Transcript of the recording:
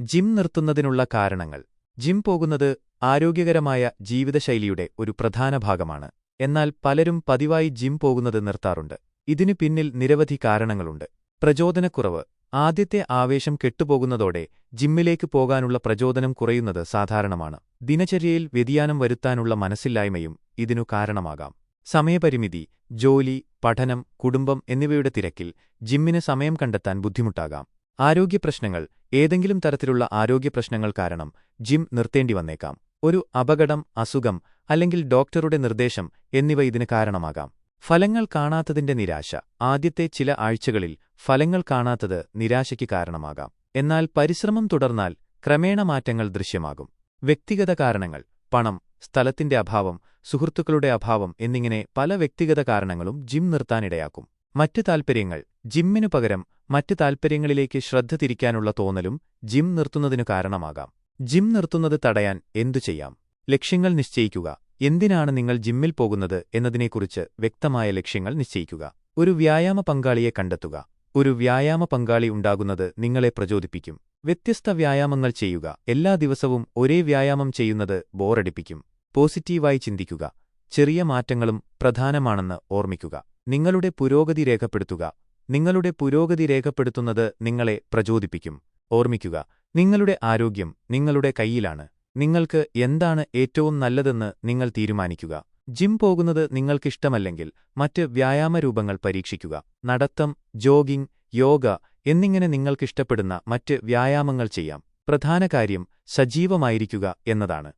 Gym നിർത്തുന്നതിനുള്ള കാരണങ്ങൾ. Gym പോകുന്നത് ആരോഗ്യകരമായ ജീവിതശൈലിയുടെ ഒരു പ്രധാന ഭാഗമാണ്. എന്നാൽ പലരും പതിവായി ജിം പോകുന്നത് നിർത്താറുണ്ട്. ഇതിനു പിന്നിൽ നിരവധി കാരണങ്ങളുണ്ട്. പ്രചോദനക്കുറവ്. ആദ്യത്തെ ആവേശം കെട്ടുപോകുന്നതോടെ ജിമ്മിലേക്ക് പോകാനുള്ള പ്രചോദനം കുറയുന്നത് സാധാരണമാണ്. ദിനചര്യയിൽ വ്യതിയാനം വരുത്താനുള്ള മനസ്സില്ലായ്മയും ഇതിനു കാരണമാകാം. സമയപരിമിതി ജോലി പഠനം കുടുംബം എന്നിവയുടെ തിരക്കിൽ ജിമ്മിന് സമയം കണ്ടെത്താൻ ബുദ്ധിമുട്ടാകാം. ആരോഗ്യപ്രശ്നങ്ങൾ ഏതെങ്കിലും തരത്തിലുള്ള ആരോഗ്യപ്രശ്നങ്ങൾ കാരണം ജിം നിർത്തേണ്ടി വന്നേക്കാം. ഒരു അപകടം അസുഖം അല്ലെങ്കിൽ ഡോക്ടറുടെ നിർദ്ദേശം എന്നിവ ഇതിന് കാരണമാകാം. ഫലങ്ങൾ കാണാത്തതിന്റെ നിരാശ. ആദ്യത്തെ ചില ആഴ്ചകളിൽ ഫലങ്ങൾ കാണാത്തത് നിരാശയ്ക്ക് കാരണമാകാം. എന്നാൽ പരിശ്രമം തുടർന്നാൽ ക്രമേണ മാറ്റങ്ങൾ ദൃശ്യമാകും. വ്യക്തിഗത കാരണങ്ങൾ പണം സ്ഥലത്തിന്റെ അഭാവം സുഹൃത്തുക്കളുടെ അഭാവം എന്നിങ്ങനെ പല വ്യക്തിഗത കാരണങ്ങളും ജിം നിർത്താനിടയാക്കും. മറ്റ് താൽപ്പര്യങ്ങൾ ജിമ്മിനു പകരം മറ്റ് താൽപ്പര്യങ്ങളിലേക്ക് ശ്രദ്ധ തിരിക്കാനുള്ള തോന്നലും ജിം നിർത്തുന്നതിനു കാരണമാകാം. ജിം നിർത്തുന്നത് തടയാൻ എന്തു ചെയ്യാം? ലക്ഷ്യങ്ങൾ നിശ്ചയിക്കുക. എന്തിനാണ് നിങ്ങൾ ജിമ്മിൽ പോകുന്നത് എന്നതിനെക്കുറിച്ച് വ്യക്തമായ ലക്ഷ്യങ്ങൾ നിശ്ചയിക്കുക. ഒരു വ്യായാമ പങ്കാളിയെ കണ്ടെത്തുക. ഒരു വ്യായാമ പങ്കാളി ഉണ്ടാകുന്നത് നിങ്ങളെ പ്രചോദിപ്പിക്കും. വ്യത്യസ്ത വ്യായാമങ്ങൾ ചെയ്യുക. എല്ലാ ദിവസവും ഒരേ വ്യായാമം ചെയ്യുന്നത് ബോറടിപ്പിക്കും. പോസിറ്റീവായി ചിന്തിക്കുക. ചെറിയ മാറ്റങ്ങളും പ്രധാനമാണെന്ന് ഓർമ്മിക്കുക. നിങ്ങളുടെ പുരോഗതി രേഖപ്പെടുത്തുക. നിങ്ങളുടെ പുരോഗതി രേഖപ്പെടുത്തുന്നത് നിങ്ങളെ പ്രചോദിപ്പിക്കും. ഓർമ്മിക്കുക നിങ്ങളുടെ ആരോഗ്യം നിങ്ങളുടെ കൈയിലാണ് നിങ്ങൾക്ക് എന്താണ് ഏറ്റവും നല്ലതെന്ന് നിങ്ങൾ തീരുമാനിക്കുക. ജിം പോകുന്നത് നിങ്ങൾക്കിഷ്ടമല്ലെങ്കിൽ മറ്റ് വ്യായാമരൂപങ്ങൾ പരീക്ഷിക്കുക. നടത്തം ജോഗിംഗ് യോഗ എന്നിങ്ങനെ നിങ്ങൾക്കിഷ്ടപ്പെടുന്ന മറ്റ് വ്യായാമങ്ങൾ ചെയ്യാം. പ്രധാന കാര്യം സജീവമായിരിക്കുക എന്നതാണ്.